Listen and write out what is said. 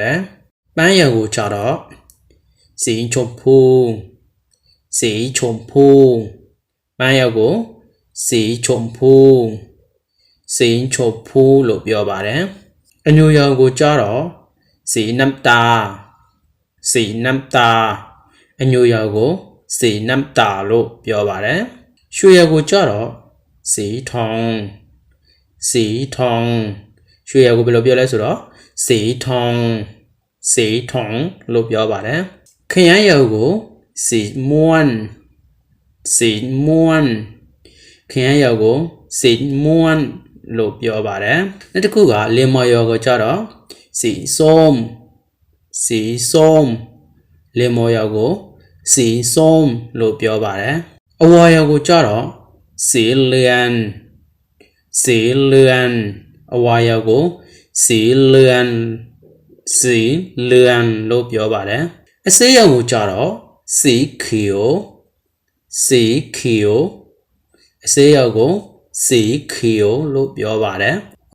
တယ်ပန်းရံကိုခြားတော့စီချုံဖူစီချုံဖူပန်းရံကိုစီချုံဖူစီချုံဖူလို့ပြောပါတယ်အညိုရောင်ကိုခြားတော့စီနမ်တာစီနမ်တာအညိုရောင်ကိုစီနမ်တာလို့ပြောပါတယ်ရွှေရကိုခြားတော့စီထောင်စီထောင် ရွှေရကိုဘယ်လိုပြောလဲဆိုတော့စေထုံစေထုံလို့ပြောပါတယ်ခရမ်းရကိုစေမွန်းစေမွန်းခရမ်းရကိုစေမွန်းလို့ပြောပါတယ်နောက်တစ်ခုကလင်မော်ရကိုကြတော့စေစုံစေစုံလင်မော်ရကိုစေစုံလို့ပြောပါတယ်အဝါရကိုကြတော့စေလျန်စေလျန် အဝါရုပ်ကိုစီလျန်စီလျန်လို့ပြောပါတယ်အစေးရုပ်ကိုကြတော့စီခီယိုစီခီယိုအစေးရုပ်ကိုစီခီယိုလို့ပြောပါတယ်